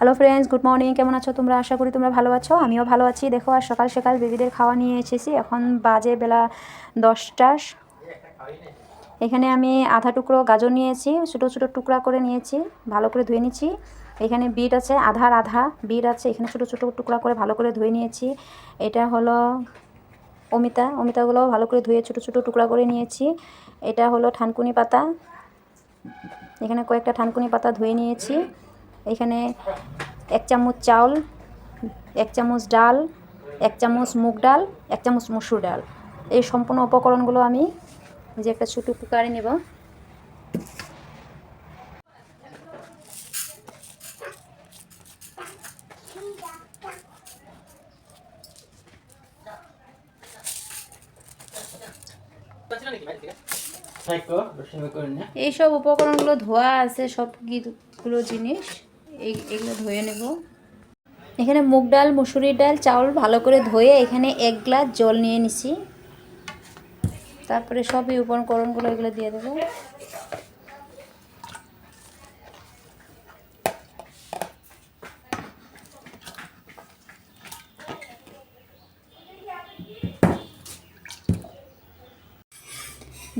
Hello friends good morning কেমন আছো তোমরা? আশা করি তোমরা ভালো আছো। আমিও ভালো আছি। দেখো আর সকাল সকাল বেবিদের খাওয়া নিয়ে এসেছি। এখন বাজে বেলা দশটা। এখানে আমি আধা টুকরো গাজর নিয়েছি, ছোটো ছোটো টুকরা করে নিয়েছি, ভালো করে ধুয়ে নিয়েছি এখানে বিট আছে, আধার আধা বিট আছে, এখানে ছোটো ছোটো টুকরা করে ভালো করে ধুয়ে নিয়েছি। এটা হলো অমিতা অমিতাগুলো ভালো করে ধুয়ে ছোটো ছোটো টুকরা করে নিয়েছি। এটা হলো ঠানকুনি পাতা। এখানে কয়েকটা ঠানকুনি পাতা ধুয়ে নিয়েছি। এখানে এক চামচ চাউল এক চামচ ডাল এক চামচ মুগ ডাল এক চামচ মসুর ডাল। এই সম্পূর্ণ উপকরণগুলো আমি যে একটা ছোটো কুকারে নেব। এইসব উপকরণগুলো ধোয়া আছে সবগুলো জিনিস। এই, এগুলো ধুয়ে নেব। এখানে মুগ ডাল মুসুরির ডাল, চাউল ভালো করে ধুয়ে এখানে এক গ্লাস জল নিয়ে নিছি। তারপরে সবই উপকরণগুলো এগুলো দিয়ে দেবো।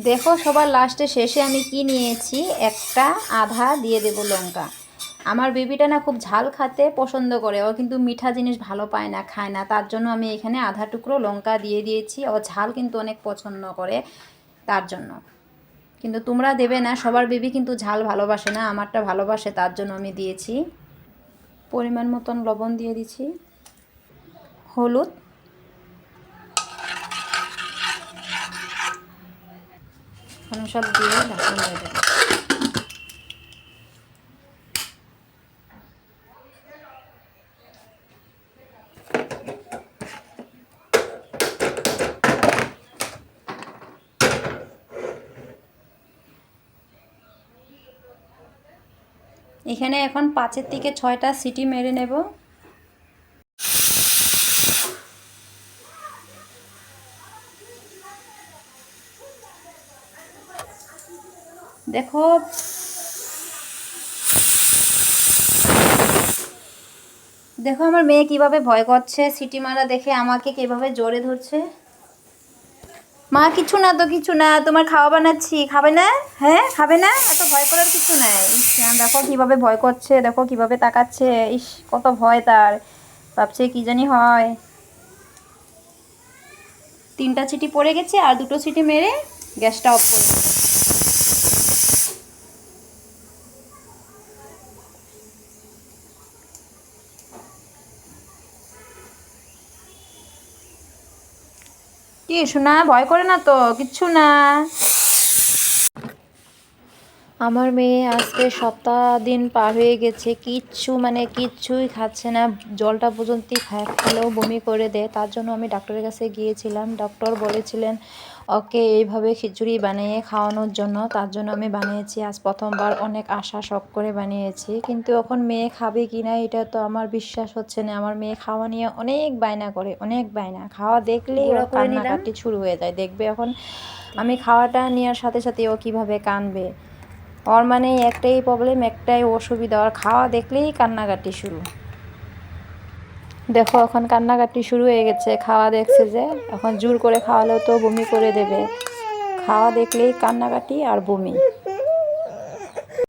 দেখো সবার লাস্টে শেষে আমি কি নিয়েছি? একটা আধা দিয়ে দেব লঙ্কা। আমার বেবিটা না খুব ঝাল খেতে পছন্দ করে। ও কিন্তু মিঠা জিনিস ভালো পায় না, খায় না। তার জন্য আমি এখানে আধা টুকরো লঙ্কা দিয়ে দিয়েছি। ও ঝাল কিন্তু অনেক পছন্দ করে তার জন্য। কিন্তু তোমরা দেবে না, সবার বেবি কিন্তু ঝাল ভালোবাসে না, আমারটা ভালোবাসে, তার জন্য আমি দিয়েছি। পরিমাণ মতন লবণ দিয়ে দিছি হলুদ। সব দিয়ে ঢাকনা মেরে দেবো। এখানে এখন পাঁচের থেকে ছয়টা সিটি মেরে নেব। দেখো। দেখো আমার মেয়ে কীভাবে ভয় করছে, সিটি মারা দেখে আমাকে কীভাবে জোরে ধরছে। মা, কিছু না তো, কিছু না, তোমার খাওয়া বানাচ্ছি, খাবে না? হ্যাঁ খাবে না, এত ভয় করার কিছু নাই। দেখো কীভাবে ভয় করছে, দেখো কীভাবে তাকাচ্ছে, ইস, কত ভয় তার, ভাবছে কি জানি হয়। তিনটা চিটি পড়ে গেছে, আর দুটো সিটি মেরে গ্যাসটা অফ করে কি শোনা? ভয় করে না তো? কিচ্ছু না। আমার মেয়ে আজকে সপ্তাহ দিন পার হয়ে গেছে কিচ্ছু মানে কিচ্ছুই খাচ্ছে না জলটা পর্যন্ত খায় খেলেও বমি করে দেয় তার জন্য আমি ডাক্তারের কাছে গিয়েছিলাম ডক্টর বলেছিলেন ওকে এইভাবে খিচুড়ি বানিয়ে খাওয়ানোর জন্য। তার জন্য আমি বানিয়েছি আজ প্রথমবার অনেক আশা শখ করে বানিয়েছি কিন্তু এখন মেয়ে খাবে কি না এটা তো আমার বিশ্বাস হচ্ছে না। আমার মেয়ে খাওয়া নিয়ে অনেক বায়না করে অনেক বায়না। খাওয়া দেখলেই ওরা কান্নাকাটি শুরু হয়ে যায় দেখবে এখন আমি খাওয়াটা নেওয়ার সাথে সাথে ও কীভাবে কানবে ওর মানে একটাই প্রবলেম একটাই অসুবিধা। ওর খাওয়া দেখলেই কান্নাকাটি শুরু। দেখো, এখন কান্নাকাটি শুরু হয়ে গেছে। খাওয়া দেখছে যে, এখন জোর করে খাওয়ালেও তো বমি করে দেবে। খাওয়া দেখলেই কান্নাকাটি আর বমি।